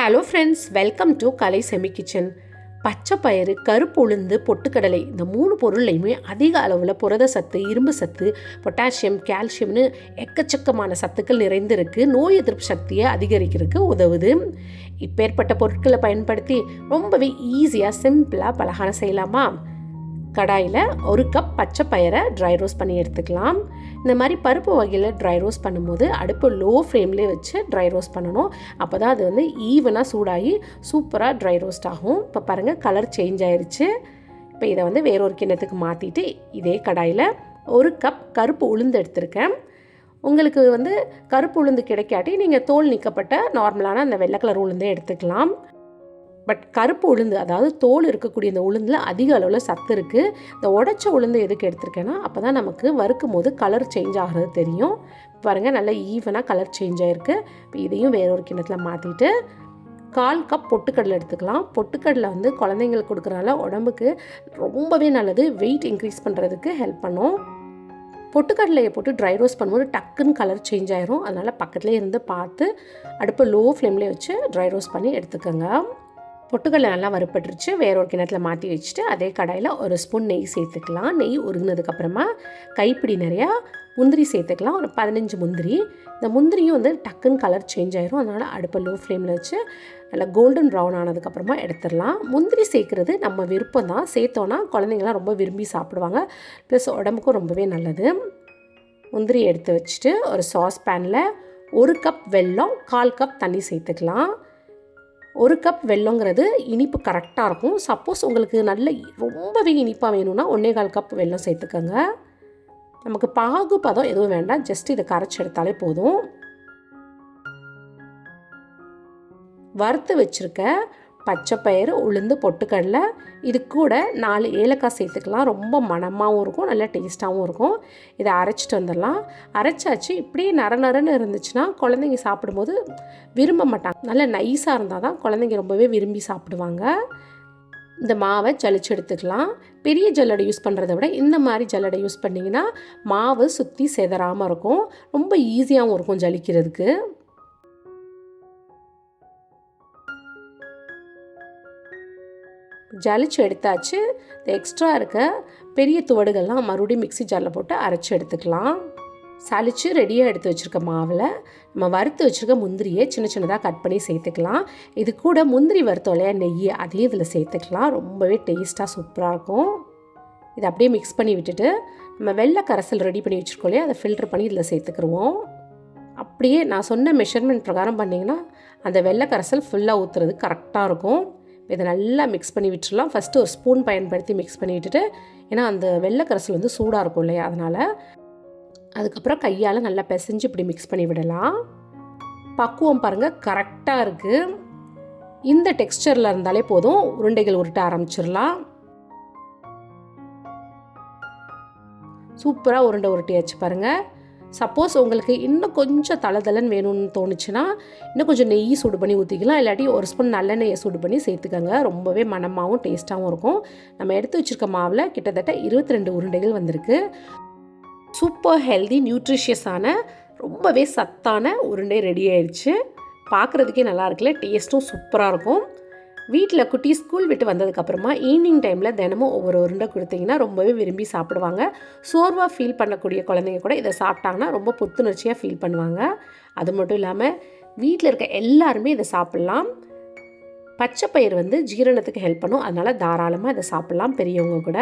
Hello friends welcome to Kalai semi kitchen பச்சை பயிறு கருப்பு உளுந்து பொட்டுக்கடலை இந்த மூணு பொருள்லையுமே அதிக அளவில் புரத சத்து இரும்பு சத்து பொட்டாசியம் கால்சியம்னு எக்கச்சக்கமான சத்துக்கள் நிறைந்திருக்கு. நோய் எதிர்ப்பு சக்தியை அதிகரிக்கிறதுக்கு உதவுது. இப்பேற்பட்ட பொருட்களை பயன்படுத்தி ரொம்பவே ஈஸியாக சிம்பிளாக பலகாரம் செய்யலாமா? கடாயில் ஒரு கப் பச்சை பயிரை ட்ரை ரோஸ் பண்ணி எடுத்துக்கலாம். இந்த மாதிரி பருப்பு வகையில் ட்ரை ரோஸ் பண்ணும்போது அடுப்பு லோ ஃப்ளேம்லேயே வச்சு ட்ரை ரோஸ் பண்ணணும். அப்போ தான் அது வந்து ஈவனாக சூடாகி சூப்பராக ட்ரை ரோஸ்ட் ஆகும். இப்போ பாருங்கள் கலர் சேஞ்ச் ஆயிடுச்சு இப்போ இதை வந்து வேறொரு கிண்ணத்துக்கு மாற்றிட்டு இதே கடாயில் ஒரு கப் கருப்பு உளுந்து எடுத்திருக்கேன். உங்களுக்கு வந்து கருப்பு உளுந்து கிடைக்காட்டி நீங்கள் தோல் நிற்கப்பட்ட நார்மலான அந்த வெள்ளை கலர் உளுந்தே எடுத்துக்கலாம். பட் கருப்பு உளுந்து அதாவது தோல் இருக்கக்கூடிய இந்த உளுந்தில் அதிக அளவில் சத்து இருக்குது இந்த உடச்ச உளுந்து எதுக்கு எடுத்திருக்கேன்னா அப்போ தான் நமக்கு வறுக்கும் போது கலர் சேஞ்ச் ஆகிறது தெரியும். பாருங்கள் நல்லா ஈவனாக கலர் சேஞ்ச் ஆகிருக்கு இப்போ இதையும் வேற ஒரு கிண்ணத்தில் மாற்றிட்டு கால் கப் பொட்டுக்கடலை எடுத்துக்கலாம். பொட்டுக்கடலை வந்து குழந்தைங்களுக்கு கொடுக்குறனால உடம்புக்கு ரொம்பவே நல்லது. வெயிட் இன்க்ரீஸ் பண்ணுறதுக்கு ஹெல்ப் பண்ணும். பொட்டுக்கடலையை போட்டு ட்ரை ரோஸ்ட் பண்ணும்போது டக்குன்னு கலர் சேஞ்ச் ஆயிரும். அதனால் பக்கத்துலேயே இருந்து பார்த்து அடுப்பை லோ ஃப்ளேம்லேயே வச்சு ட்ரை ரோஸ்ட் பண்ணி எடுத்துக்கோங்க. பொட்டுக்கடலை நல்லா வறுப்பட்டுருச்சு. வேற ஒரு கிணத்துல மாற்றி வச்சுட்டு அதே கடாயில் ஒரு ஸ்பூன் நெய் சேர்த்துக்கலாம். நெய் உருகினதுக்கப்புறமா கைப்பிடி நிறையா முந்திரி சேர்த்துக்கலாம். ஒரு பதினஞ்சு முந்திரி. இந்த முந்திரியும் வந்து டக்குன்னு கலர் சேஞ்ச் ஆயிரும். அதனால் அடுப்பை லோ ஃப்ளேமில் வச்சு நல்லா கோல்டன் ப்ரௌன் ஆனதுக்கப்புறமா எடுத்துடலாம். முந்திரி சேர்க்குறது நம்ம விருப்பம் தான். சேர்த்தோன்னா குழந்தைங்களாம் ரொம்ப விரும்பி சாப்பிடுவாங்க. ப்ளஸ் உடம்புக்கும் ரொம்பவே நல்லது. முந்திரி எடுத்து வச்சுட்டு ஒரு சாஸ் பேனில் ஒரு கப் வெல்லம் கால் கப் தண்ணி சேர்த்துக்கலாம். ஒரு கப் வெல்லங்கிறது இனிப்பு கரெக்டாக இருக்கும். சப்போஸ் உங்களுக்கு நல்ல ரொம்பவே இனிப்பாக வேணும்னா ஒன்றே கால் கப் வெல்லம் சேர்த்துக்கோங்க. நமக்கு பாகு பதம் எதுவும் வேண்டாம். ஜஸ்ட் இதை கரைச்சி எடுத்தாலே போதும். வறுத்து வச்சுருக்க பச்சைப்பயிறு உளுந்து பொட்டுக்கடலை. இது கூட நாலு ஏலக்காய் சேர்த்துக்கலாம். ரொம்ப மணமாகவும் இருக்கும் நல்லா டேஸ்ட்டாகவும் இருக்கும். இதை அரைச்சிட்டு வந்துடலாம். அரைச்சாச்சு இப்படியே நர நரன்னு இருந்துச்சுன்னா குழந்தைங்க சாப்பிடும்போது விரும்ப மாட்டாங்க. நல்லா நைஸாக இருந்தால் தான் குழந்தைங்க ரொம்பவே விரும்பி சாப்பிடுவாங்க. இந்த மாவை ஜலிச்சு எடுத்துக்கலாம். பெரிய ஜல்லடை யூஸ் பண்ணுறத விட இந்த மாதிரி ஜல்லடை யூஸ் பண்ணிங்கன்னா மாவு சுற்றி செதறாமல் இருக்கும். ரொம்ப ஈஸியாகவும் இருக்கும் ஜலிக்கிறதுக்கு. ஜலிச்சு எடுத்தாச்சு. இந்த எக்ஸ்ட்ரா இருக்க பெரிய துவடுகள்லாம் மறுபடியும் மிக்ஸி ஜாரில் போட்டு அரைச்சி எடுத்துக்கலாம். சளிச்சு ரெடியாக எடுத்து வச்சுருக்க மாவில் நம்ம வறுத்து வச்சுருக்க முந்திரியை சின்ன சின்னதாக கட் பண்ணி சேர்த்துக்கலாம். இது கூட முந்திரி வறுத்தோம் இல்லையா நெய் அதையும் இதில் சேர்த்துக்கலாம். ரொம்பவே டேஸ்ட்டாக சூப்பராக இருக்கும். இதை அப்படியே மிக்ஸ் பண்ணி விட்டுட்டு நம்ம வெள்ளை கரைசல் ரெடி பண்ணி வச்சுருக்கோம் இல்லையா? அதை ஃபில்டர் பண்ணி இதில் சேர்த்துக்குருவோம். அப்படியே நான் சொன்ன மெஷர்மெண்ட் பிரகாரம் பண்ணிங்கன்னா அந்த வெள்ளை கரைசல் ஃபுல்லாக ஊற்றுறது கரெக்டாக இருக்கும். இதை நல்லா மிக்ஸ் பண்ணி விட்டுடலாம் ஃபஸ்ட்டு ஒரு ஸ்பூன் பயன்படுத்தி மிக்ஸ் பண்ணி விட்டுட்டு ஏன்னா அந்த வெள்ளை வந்து சூடாக இருக்கும் இல்லையா? அதனால் அதுக்கப்புறம் கையால் நல்லா பிசைஞ்சு இப்படி மிக்ஸ் பண்ணி விடலாம். பக்குவம் பாருங்கள் கரெக்டாக இருக்குது இந்த டெக்ஸ்டரில் இருந்தாலே போதும் உருண்டைகள் உருட்ட ஆரம்பிச்சிடலாம். சூப்பராக உருண்டை உருட்டியாச்சு பாருங்கள் சப்போஸ் உங்களுக்கு இன்னும் கொஞ்சம் தளதளன்னு வேணும்னு தோணுச்சுன்னா இன்னும் கொஞ்சம் நெய் சூடு பண்ணி ஊற்றிக்கலாம் இல்லாட்டி ஒரு ஸ்பூன் நல்லெண்ணெயை சூடு பண்ணி சேர்த்துக்கோங்க. ரொம்பவே மணமாகவும் டேஸ்ட்டாகவும் இருக்கும். நம்ம எடுத்து வச்சுருக்க மாவில் கிட்டத்தட்ட இருபத்தி ரெண்டு உருண்டைகள் வந்திருக்கு. சூப்பர் ஹெல்தி நியூட்ரிஷியஸான ரொம்பவே சத்தான உருண்டை ரெடி ஆயிடுச்சு. பார்க்குறதுக்கே நல்லா இருக்குல்ல? டேஸ்ட்டும் சூப்பராக இருக்கும். வீட்டில் குட்டி ஸ்கூல் விட்டு வந்ததுக்கப்புறமா ஈவினிங் டைமில் தினமும் ஒவ்வொரு உருண்டை கொடுத்தீங்கன்னா ரொம்பவே விரும்பி சாப்பிடுவாங்க. சோர்வாக ஃபீல் பண்ணக்கூடிய குழந்தைங்க கூட இதை சாப்பிட்டாங்கன்னா ரொம்ப புத்துணர்ச்சியாக ஃபீல் பண்ணுவாங்க. அது மட்டும் இல்லாமல் வீட்டில் இருக்க எல்லாருமே இதை சாப்பிட்லாம். பச்சை பயிர் வந்து ஜீரணத்துக்கு ஹெல்ப் பண்ணும். அதனால் தாராளமாக இதை சாப்பிட்லாம் பெரியவங்க கூட.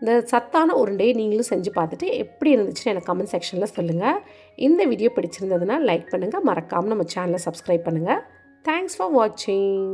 இந்த சத்தான உருண்டையை நீங்களும் செஞ்சு பார்த்துட்டு எப்படி இருந்துச்சுன்னு எனக்கு கமெண்ட் செக்ஷனில் சொல்லுங்கள் இந்த வீடியோ பிடிச்சிருந்ததுன்னா லைக் பண்ணுங்கள் மறக்காமல் நம்ம சேனலை சப்ஸ்கிரைப் பண்ணுங்கள் தேங்க்ஸ் ஃபார் வாட்சிங்